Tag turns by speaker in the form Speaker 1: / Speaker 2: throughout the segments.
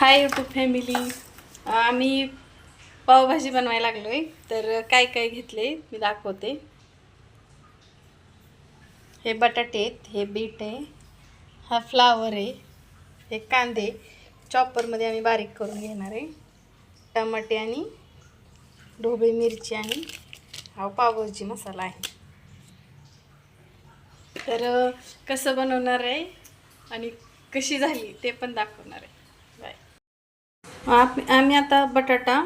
Speaker 1: Hi YouTube family आम्ही पावभाजी बनवायला लागलो आहे तर काय काय घेतले मी दाखवते. हे बटाटे आहेत हे बीट आहे हा फ्लावर आहे हे कांदे चॉपरमध्ये आम्ही बारीक करून घेणार आहे. टमाटे आणि ढोबळी मिरची आणि हा पावभाजी मसाला आहे. तर कसं बनवणार आहे आणि कशी झाली ते पण दाखवणार आहे. आप आम्ही आता बटाटा.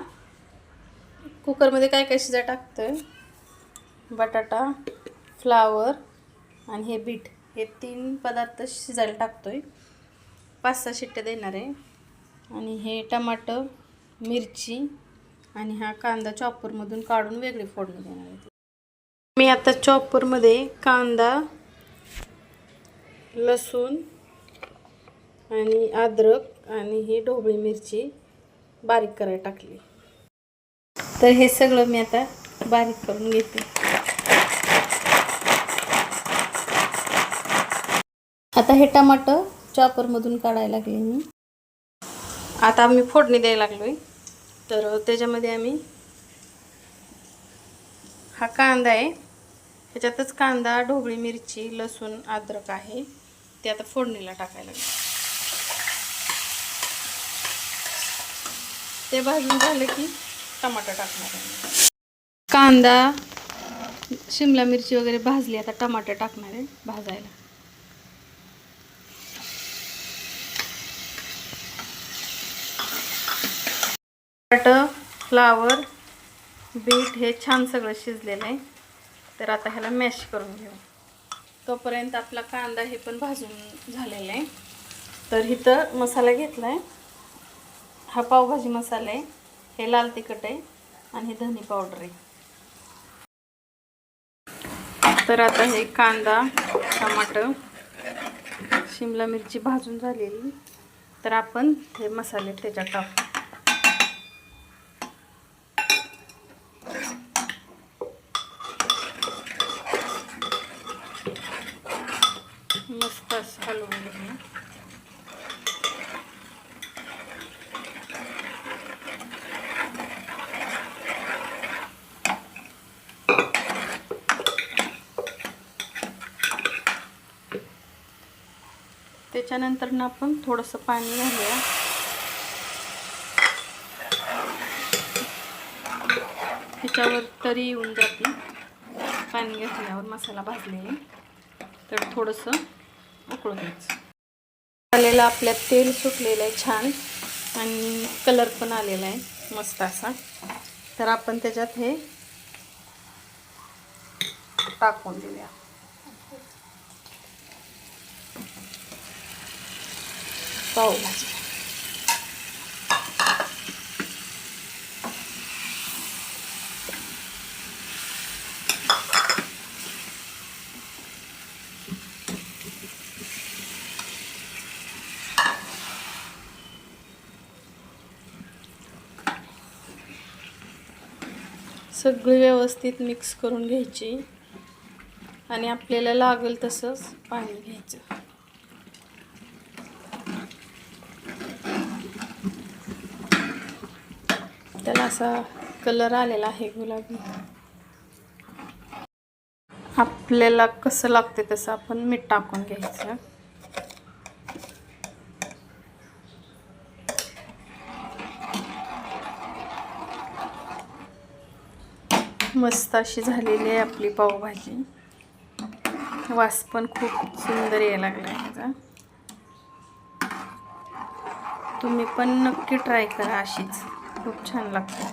Speaker 1: कुकरमध्ये काय काय शिजा आहे बटाटा फ्लावर आणि हे बीट. हे तीन पदार्थ शिजायला टाकतो आहे पाच सहा शिट्ट्या देणार आहे. आणि हे टमाटर मिरची आणि हा कांदा चॉपरमधून काढून वेगळी फोडणी देणार आहे. मी आता चॉपरमध्ये कांदा लसूण आणि अद्रक आणि ही ढोबळी मिरची बारीक करायला टाकली. तर हे सगळं मी आता बारीक करून घेते. आता हे टमाटर चॉपरमधून काढायला लागले मी. आता आम्ही फोडणी द्यायला लागलोय. तर त्याच्यामध्ये आम्ही हा कांदा आहे. ह्याच्यातच कांदा ढोबळी मिरची लसूण अद्रक आहे. ते आता फोडणीला टाकायला लागले. ते भाजून झालं की टमाटर टाकणार आहे. कांदा शिमला मिरची वगैरे भाजली आता टमाटा टाकणार आहे भाजायला. बटाटा फ्लावर बीट हे छान सगळं शिजलेलं आहे. तर आता ह्याला मॅश करून घेऊ. तोपर्यंत आपला कांदा हे पण भाजून झालेला आहे. तर इथं मसाला घेतला आहे हा पावभाजी मसाला आहे. हे लाल तिखट आहे आणि हे धनी पावडर आहे. तर आता हे कांदा टमाटर शिमला मिरची भाजून झालेली. तर आपण हे मसाले त्याच्यात टाकू. मस्त हलवून घेऊ त्याच्यानंतर ना आपण थोडंसं पाणी घालूया. त्याच्यावर तरी येऊन जाते पाणी घातल्यावर मसाला भाजले तर थोडंसं उकळून द्यायचं आलेलं आपल्यात तेल सुटलेलं आहे छान. आणि कलर पण आलेला आहे. मस्त असा. तर आपण त्याच्यात हे टाकून देऊया. पावभाजी सगळी व्यवस्थित मिक्स करून घ्यायची. आणि आपल्याला लागेल तसंच पाणी घ्यायचं. त्याला असा कलर आलेला आहे गुलाबी. आपल्याला कसं लागते तसं आपण मीठ टाकून घ्यायचं. मस्त अशी झालेली आहे आपली पावभाजी. वास पण खूप सुंदर यायला लागला आहे ह्याचा तुम्ही पण नक्की ट्राय करा अशीच. खूप छान लागते.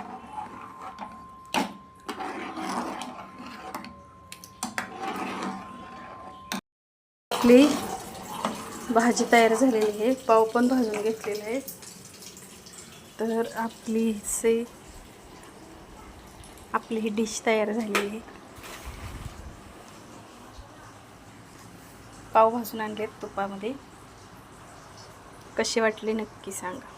Speaker 1: आपली भाजी तयार झालेली आहे. पाव पण भाजून घेतलेला आहे. तर आपली से आपली ही डिश तयार झालेली आहे. पाव भाजून आणलेत तुपामध्ये. कसे वाटले नक्की सांगा.